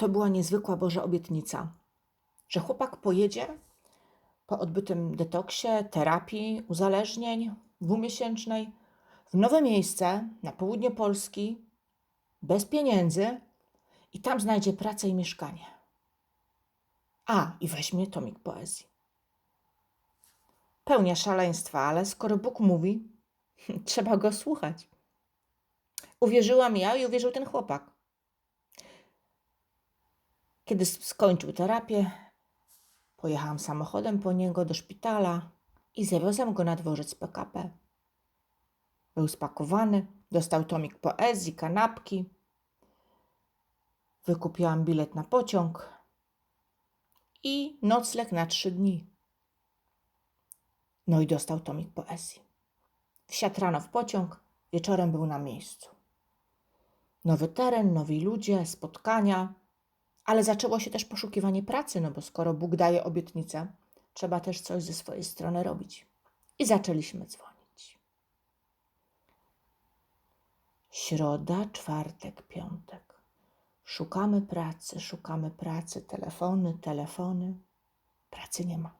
to była niezwykła Boża obietnica, że chłopak pojedzie po odbytym detoksie, terapii, uzależnień dwumiesięcznej w nowe miejsce na południe Polski, bez pieniędzy i tam znajdzie pracę i mieszkanie. A, i weźmie tomik poezji. Pełnia szaleństwa, ale skoro Bóg mówi, trzeba go słuchać. Uwierzyłam ja i uwierzył ten chłopak. Kiedy skończył terapię, pojechałam samochodem po niego do szpitala i zawiozłam go na dworzec PKP. Był spakowany, dostał tomik poezji, kanapki. Wykupiłam bilet na pociąg i nocleg na trzy dni. No i dostał tomik poezji. Wsiadł rano w pociąg, wieczorem był na miejscu. Nowy teren, nowi ludzie, spotkania, ale zaczęło się też poszukiwanie pracy, no bo skoro Bóg daje obietnicę, trzeba też coś ze swojej strony robić. I zaczęliśmy dzwonić. Środa, czwartek, piątek. Szukamy pracy, szukamy pracy, telefony, telefony. Pracy nie ma.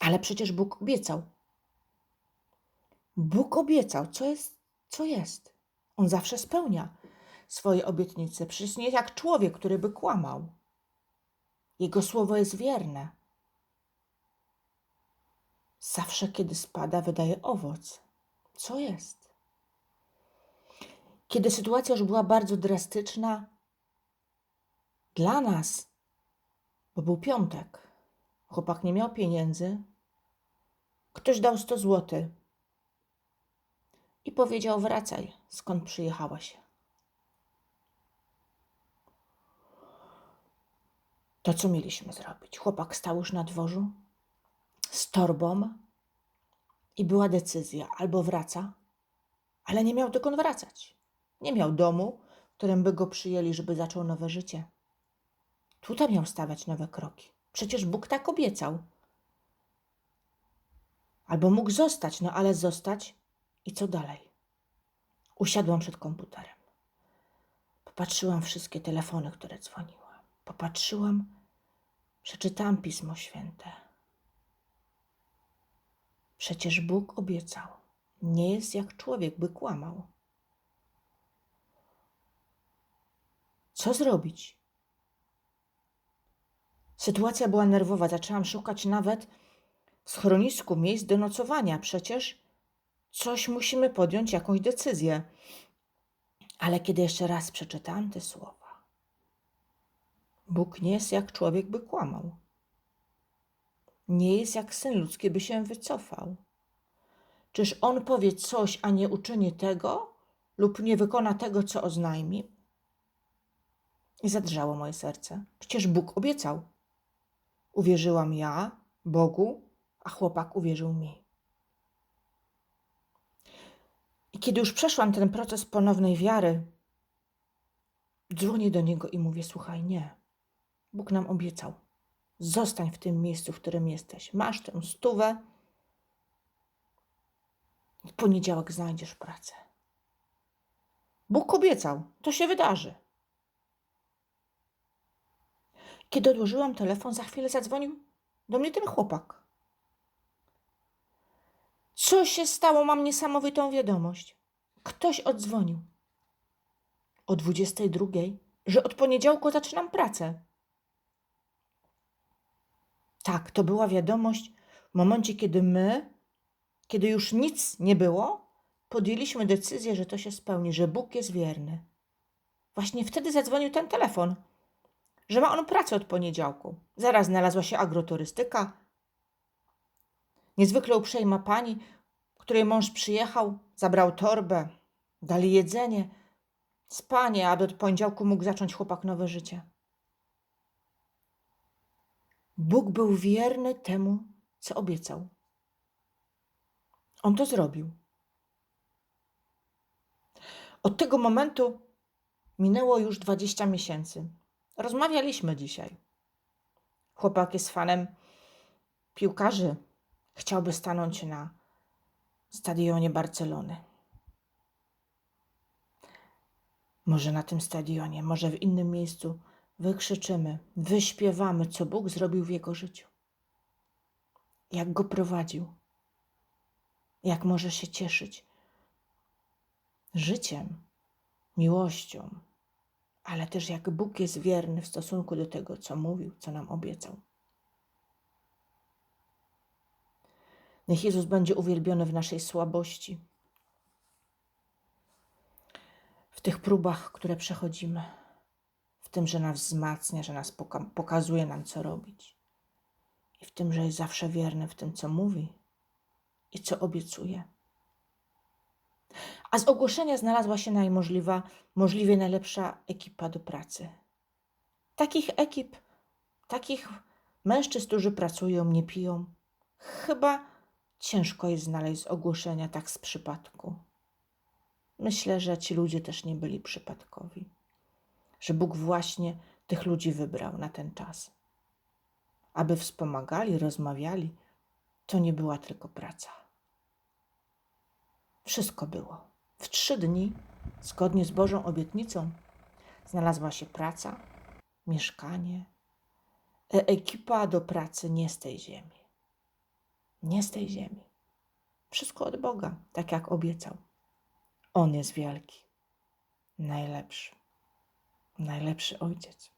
Ale przecież Bóg obiecał. Bóg obiecał, co jest, co jest. On zawsze spełnia swoje obietnice. Przecież nie jak człowiek, który by kłamał. Jego słowo jest wierne. Zawsze, kiedy spada, wydaje owoc. Co jest? Kiedy sytuacja już była bardzo drastyczna dla nas, bo był piątek, chłopak nie miał pieniędzy, ktoś dał 100 złotych i powiedział: Wracaj, skąd przyjechałaś. To co mieliśmy zrobić? Chłopak stał już na dworzu z torbą i była decyzja: albo wraca, ale nie miał dokąd wracać. Nie miał domu, w którym by go przyjęli, żeby zaczął nowe życie. Tutaj miał stawiać nowe kroki. Przecież Bóg tak obiecał. Albo mógł zostać, no ale zostać i co dalej? Usiadłam przed komputerem. Popatrzyłam wszystkie telefony, które dzwoniłam. Popatrzyłam, przeczytałam Pismo Święte. Przecież Bóg obiecał. Nie jest jak człowiek, by kłamał. Co zrobić? Sytuacja była nerwowa. Zaczęłam szukać nawet w schronisku miejsc do nocowania. Przecież coś musimy podjąć, jakąś decyzję. Ale kiedy jeszcze raz przeczytałam te słowa, Bóg nie jest jak człowiek, by kłamał. Nie jest jak syn ludzki, by się wycofał. Czyż on powie coś, a nie uczyni tego, lub nie wykona tego, co oznajmi? I zadrżało moje serce. Przecież Bóg obiecał. Uwierzyłam ja Bogu, a chłopak uwierzył mi. I kiedy już przeszłam ten proces ponownej wiary, dzwonię do niego i mówię: Słuchaj, nie. Bóg nam obiecał. Zostań w tym miejscu, w którym jesteś. Masz tę stówę. W poniedziałek znajdziesz pracę. Bóg obiecał. To się wydarzy. Kiedy odłożyłam telefon, za chwilę zadzwonił do mnie ten chłopak. Co się stało? Mam niesamowitą wiadomość. Ktoś odzwonił o 22, że od poniedziałku zaczynam pracę. Tak, to była wiadomość w momencie, kiedy my, kiedy już nic nie było, podjęliśmy decyzję, że to się spełni, że Bóg jest wierny. Właśnie wtedy zadzwonił ten telefon, że ma on pracę od poniedziałku. Zaraz znalazła się agroturystyka. Niezwykle uprzejma pani, której mąż przyjechał, zabrał torbę, dali jedzenie, spanie, aby od poniedziałku mógł zacząć chłopak nowe życie. Bóg był wierny temu, co obiecał. On to zrobił. Od tego momentu minęło już 20 miesięcy. Rozmawialiśmy dzisiaj. Chłopak jest fanem piłkarzy. Chciałby stanąć na stadionie Barcelony. Może na tym stadionie, może w innym miejscu wykrzyczymy, wyśpiewamy, co Bóg zrobił w jego życiu, jak go prowadził, jak może się cieszyć. Życiem, miłością, ale też jak Bóg jest wierny w stosunku do tego, co mówił, co nam obiecał. Niech Jezus będzie uwielbiony w naszej słabości, w tych próbach, które przechodzimy, w tym, że nas wzmacnia, że nas poka- pokazuje nam, co robić, i w tym, że jest zawsze wierny w tym, co mówi i co obiecuje. A z ogłoszenia znalazła się najmożliwa, możliwie najlepsza ekipa do pracy. Takich ekip, takich mężczyzn, którzy pracują, nie piją, chyba ciężko jest znaleźć z ogłoszenia tak z przypadku. Myślę, że ci ludzie też nie byli przypadkowi, że Bóg właśnie tych ludzi wybrał na ten czas, aby wspomagali, rozmawiali. To nie była tylko praca. Wszystko było. W trzy dni, zgodnie z Bożą obietnicą, znalazła się praca, mieszkanie, e- ekipa do pracy nie z tej ziemi. Nie z tej ziemi. Wszystko od Boga, tak jak obiecał. On jest wielki, najlepszy, najlepszy ojciec.